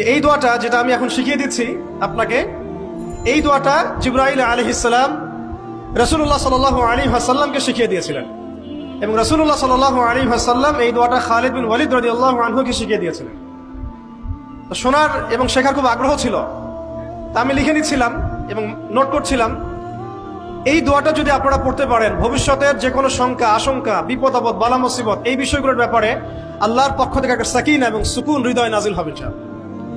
যে এই দোয়াটা যেটা আমি এখন শিখিয়ে দিচ্ছি আপনাকে, এই দোয়াটা জিব্রাইল আলহিসাল্লাম রসুল্লাহ সাল আলী হাসাল্লামকে শিখিয়ে দিয়েছিলেন। এবং রসুল্লাহ সাল আলী হাসাল্লাম এই দোয়াটা খালিদ বিন ওয়ালিদ রদি আল্লাহ আনহুকে শিখিয়ে দিয়েছিলেন। তো শোনার এবং শেখার খুব আগ্রহ ছিল। তা আমি লিখে নিচ্ছিলাম এবং নোট করছিলাম। এই দোয়াটা যদি আপনারা পড়তে পারেন, ভবিষ্যতের যে কোনো শঙ্কা, আশঙ্কা, বিপদ, আপদ, বালা, মুসিবত এই বিষয়গুলোর ব্যাপারে আল্লাহর পক্ষ থেকে একটা সাকিন এবং সুকুন হৃদয় নাজিল হবে, ইনশাআল্লাহ।